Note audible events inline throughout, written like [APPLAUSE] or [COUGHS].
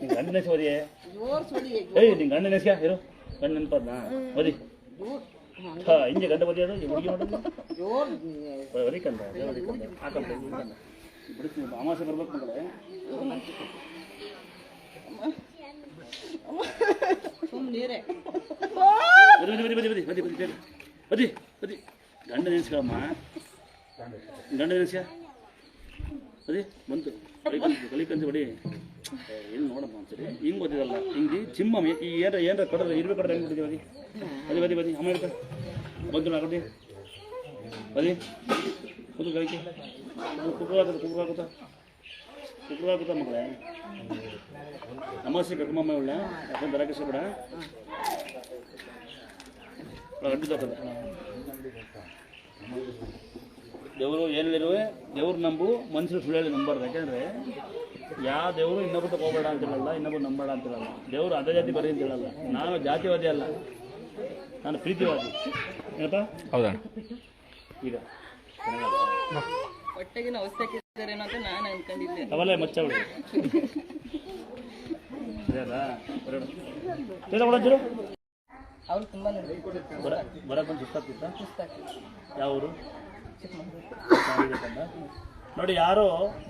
ಬದಿ ಕಟ್ಟ ಹೊಡಿಬೇಕು ನಿಂಗೆ ಗಂಡ ನೆನೆಸಿ ಬದಿಯೇ ಜೋರು ಸುಳಿ ಏಯ್ ನಿಂಗೆ ಗಂಡ ನೆನೆಸ್ಕ ಇರು. ಗಂಡ ನೆನಪದ್ನ ಬದಿ ಜೋರು. ಹಾ ಹಿಂಗೆ ಗಂಡ ಬದಿ ಅದು ಹುಡುಗಿ ಮಾಡೋದು ಜೋರು. ಬದಿಕಂದ ಬದಿಕಂದ ಹಾಕಂತ ಬಿಡ್ತೀನಿ ಅಮಾಸೆ ಬರ್ಬೇಕು ಮಗಳೇ. ಸುಮ್ಮನೆ ನೀರೇ. ಬದಿ ಬದಿ ಬದಿ ಬದಿ ಬದಿ ಬದಿ ಬದಿ ಬದಿ ಬದಿ ಗಂಡ ನೆನೆಸ್ಕಮ್ಮ ಗಂಡ ನೆನೆಸ್ಕ ಬದಿ ಬಂತು. ಕಲಿಕಂತ ಕಲಿಕಂತ ಬಡಿ. ಇಲ್ಲಿ ನೋಡಪ್ಪ ಒಂದ್ಸರಿ ಹಿಂಗೆ ಗೊತ್ತಿದಲ್ಲ ಹಿಂಗೆ ಚಿಮ್ಮ ಈ ಏನ್ರ ಏನ್ರ ಕೊಡೋದು ಇರ್ಬೇಕು ಕೊಡೋದು ಹೆಂಗೆ ಬಿಡ್ತೀವಿ ಬದಿ ಬದಿ ಬದಿ ಅಮ್ಮ ಹೇಳ್ತ ಬಂದ್ರು ಆಗದೆ ಬದಿ ಕುದು ಗಳಿಕೆ ಕುಕ್ಕರ್ ಆಗುತ್ತೆ ಕುಕ್ಕರ್ ಆಗುತ್ತಾ ಕುಕ್ಕರ್ ಆಗುತ್ತಾ ಮಗಳೇ ಅಮಾಸೆ ಕರ್ಕೊಂಬಮ್ಮ ಇವಳ ಯಾಕಂದ್ರೆ ಬರಕ್ಕೆ ಸಿಗಬೇಡ ಅಡ್ಡಿದ ದೇವರು ಏನು ಹೇಳಿರುವೆ ದೇವ್ರು ನಂಬು ಮನುಷ್ಯರು ಸುಳ್ಳು ಹೇಳಿ ನಂಬಾರ್ದು. ಯಾಕೆಂದರೆ ಯಾವ ದೇವರು ಇನ್ನೊಬ್ಬರು ತಗೋಬೇಡ ಅಂತ ಹೇಳಲ್ಲ ಇನ್ನೊಬ್ರು ನಂಬೇಡ ಅಂತ ಹೇಳಲ್ಲ. ದೇವರು ಅದೇ ಜಾತಿ ಬರೀ ಅಂತ ಹೇಳಲ್ಲ. ನಾನು ಜಾತಿವಾದಿ ಅಲ್ಲ. ನಾನು ಪ್ರೀತಿವಾದಿ. ಏನಪ್ಪಾ? ಹೌದಾ ಈಗ. ಹೊಟ್ಟೆಗಿನ ಅಂತ ನಾನು ಅನ್ಕೊಂಡಿದ್ದೆ. ಅವಲ್ಲೇ ಮಚ್ಚ ಬಿಡು. ಸರಿಯಲ್ಲ ಬರೋಣ ಬೇಗ ಹೊಡೋದಿರು ಅವ್ರು ತುಂಬ ಬರ ಬರಕ್ಕೆ ಸುಸ್ತಾಗ್ತಿತ್ತ? ಯಾವ ಊರು [COUGHS] ನೋಡಿ, ಯಾರು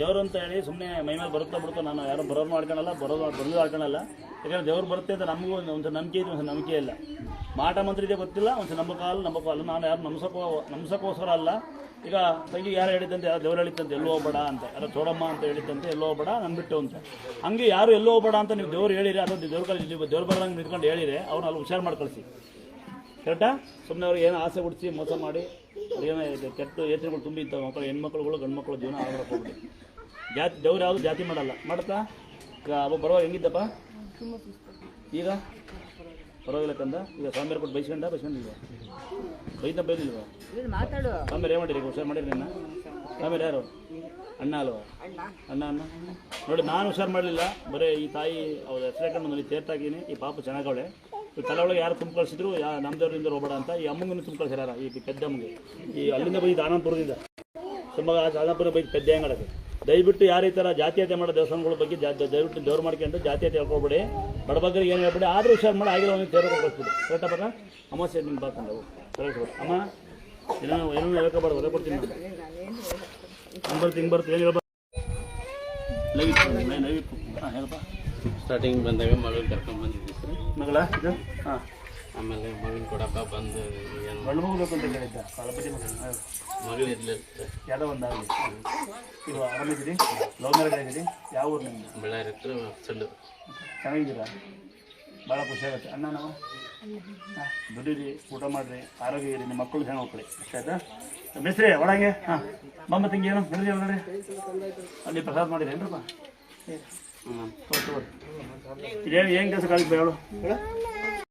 ದೇವ್ರು ಅಂತ ಹೇಳಿ ಸುಮ್ಮನೆ ಮೈ ಮೇಲೆ ಬರುತ್ತಾ ಬಿಡುತ್ತೋ ನಾನು ಯಾರು ಬರೋರು ಮಾಡ್ಕೊಳಲ್ಲ ಬರೋದು ಬರೋದು ಮಾಡ್ಕೊಳಲ್ಲ ಯಾಕಂದ್ರೆ ದೇವ್ರು ಬರುತ್ತೆ ಅಂತ ನಮಗೂ ಒಂದು ನಂಬಿಕೆ ಇದೆ, ಒಂದು ನಂಬಿಕೆ ಇಲ್ಲ. ಮಾಟ ಮಂತ್ರಿ ಇದೆ ಗೊತ್ತಿಲ್ಲ, ಒಂದು ನಂಬಕಾಲ ನಂಬಕಾಲ ನಾನು ಯಾರು ನಂಬಸಕ್ಕೋ ನಂಬಸಕ್ಕೋಸ್ಕರ ಅಲ್ಲ. ಈಗ ತಂಗಿ ಯಾರು ಹೇಳಿದ್ದಂತೆ, ಯಾರು ದೇವ್ರು ಹೇಳಿದ್ದಂತೆ, ಎಲ್ಲೋ ಹೋಗ್ಬೇಡ ಅಂತ, ಯಾರೋ ಚೋಡಮ್ಮ ಅಂತ ಹೇಳಿದ್ದಂತೆ, ಎಲ್ಲೋ ಹೋಗ್ಬೇಡ ನಾನು ಬಿಟ್ಟು ಅಂತ. ಹಂಗೆ ಯಾರು ಎಲ್ಲೋ ಹೋಗ್ಬೇಡ ಅಂತ ನೀವು ದೇವ್ರು ಹೇಳಿರಿ ಅದೊಂದು ದೇವ್ರ ಕಾಲೇಜ್ ದೇವ್ರ ಬರೋಂಗೆ ನಿಂತ್ಕೊಂಡು ಹೇಳಿರಿ, ಅವ್ರನ್ನ ಅಲ್ಲಿ ಹುಷಾರು ಮಾಡಿ ಕರೆಕ್ಟಾ ಸುಮ್ಮನೆ ಅವ್ರಿಗೆ ಏನು ಆಸೆ ಹುಡ್ಸಿ ಮೋಸ ಮಾಡಿ ಏನೋ ಕೆಟ್ಟು ಯೋಚನೆಗಳು ತುಂಬಿ ಇದ್ದಾವೆ ಮಕ್ಕಳು ಹೆಣ್ಮಕ್ಳುಗಳು ಗಂಡು ಮಕ್ಕಳು ಜೀವನ ಹೋಗ್ಬಿಡಿ. ಜಾತಿ ದೇವ್ರು ಯಾವುದು ಜಾತಿ ಮಾಡಲ್ಲ. ಮಾಡ್ತಾ? ಈಗ ಬರೋ ಹೆಂಗಿದ್ದಪ್ಪ? ಈಗ? ಪರವಾಗಿಲ್ಲ ಕಂದ. ಈಗ ಸಾಂಬಾರು ಕೊಟ್ಟು ಬೈಸ್ಕೊಂಡ ಬೈಸ್ಕೊಂಡಿಲ್ವ? ಬೈದ ಬೈದಿಲ್ವಾ ಸಾಂಬಾರು ಏನು ಮಾಡಿರಿ ಹುಷಾರು ಮಾಡಿರಿ ನಿನ್ನ? ಸಾಂಬಾರು ಯಾರು? ಅಣ್ಣ ಅಲ್ವಾ? ಅಣ್ಣ ಅಣ್ಣ. ನೋಡಿ ನಾನು ಹುಷಾರು ಮಾಡಲಿಲ್ಲ. ಬರೀ ಈ ತಾಯಿ ಅವ್ರ ಹೆಸರು ನನಗೆ ತೇರ್ತಾಗಿನಿ ಈ ಪಾಪ ಚೆನ್ನಾಗವಳೆ. ತಲೆ ಒಳಗೆ ಯಾರು ತುಂಬ ಯಾ ನಮ್ದವ್ರಿಂದ ಹೋಗಬೇಡ ಅಂತ ಈ ಅಮ್ಮಂಗನ್ನು ತುಂಬ ಈ ಈ ಪೆದ್ದಮ್ಮಗೆ ಈ ಅಲ್ಲಿಂದ ಬೈದು ಆನಂದಪುರದಿಂದ ತುಂಬ ಆನಂದಪುರ ಬೈದು ಪೆದ್ದೆ ಅಂಗಡಕ್ಕೆ ದಯವಿಟ್ಟು ಯಾರು ಈ ಥರ ಜಾತೀಯತೆ ಮಾಡೋ ದೇವಸ್ಥಾನಗಳ ಬಗ್ಗೆ ದಯವಿಟ್ಟು ದೇವ್ರು ಮಾಡ್ಕೊಂಡು ಜಾತೀಯತೆ ಹೇಳ್ಕೊಬೇಡಿ. ಬಡಬಗ್ಗರಿಗೆ ಏನು ಹೇಳ್ಬೇಡಿ, ಆದರೂ ಹುಷಾರು ಮಾಡಿ ಆಗಿರೋ ಒಂದು ಕೊಡ್ಬೋದು ಕಳಿಸ್ಬಿಡಿ. ಕರೆಕ್ಟಾ ಬರ ನಿಮ್ಗೆ ಬಾಕಂಡು ಕರೆಕ್ಟ್ ಅಮ್ಮ, ಏನೋ ಏನೋ ಹೇಳ್ಕೊಬಾರ್ದು ಹೊರ ಕೊಡ್ತೀನಿ ಹಿಂಗೆ ಬರ್ತೀನಿ ಹಿಂಗೆ ಬರ್ತೀನಿ ಏನು ಹೇಳ್ಬಾರ್ದು? ಲೈವ್ ಹಾಂ, ಹೇಳಪ್ಪ. ಸ್ಟಾರ್ಟಿಂಗ್ ಬಂದಾಗ ಮಗಳು ಕರ್ಕೊಂಡ್ ಬಂದಿದ್ವಿ ಸರ್. ಮಗಳ ಇದು? ಹಾಂ. ಆಮೇಲೆ ಮಗನ ಕೊಡಪ್ಪ ಬಂದು ಏನು ಮಗಳು ಹೋಗ್ಬೇಕು ಅಂತ ಹೇಳಿದ್ದ? ಕಾಲಪತಿ ಮಗಳು ಮಗಳು ಇರ್ಲಿಲ್ಲ ಸರ್ ಯಾವುದೋ ಒಂದಾಗಲಿ. ಇದು ಆರಾಮಿದ್ದೀರಿ? ಲವ್ ಮ್ಯಾರೇಜ್ ಆಗಿರಿ ಯಾವ ಊರು ನಿಮ್ಮದು ಬಳ್ಳಾರಿ ಹತ್ರ ಸಡ್ಡು ಚೆನ್ನಾಗಿದ್ದೀರಾ? ಭಾಳ ಖುಷಿ ಆಗುತ್ತೆ. ಅಣ್ಣ ನಾವು? ಹಾಂ ದುಡೀರಿ ಊಟ ಮಾಡಿರಿ ಆರೋಗ್ಯ ಇರಿ ನಿಮ್ಮ ಮಕ್ಕಳು ಚೆನ್ನಾಗಿ ಹೋಗ್ಲಿ ಅಷ್ಟೇ ಆಯ್ತಾ? ಮಿಸ್ರಿ ಒಳಗೆ? ಹಾಂ. ಮಮ್ಮ ತಿಂಗೇನು ಏನು? ನಡೆದಿ ಒಳಗಡೆ? ಅಲ್ಲಿ ಪ್ರಸಾದ ಮಾಡಿರೇನ್ರಪ್ಪ ಏನ್ ಕೆಲಸ ಕಾಲಿಗೆ ಬೇಡ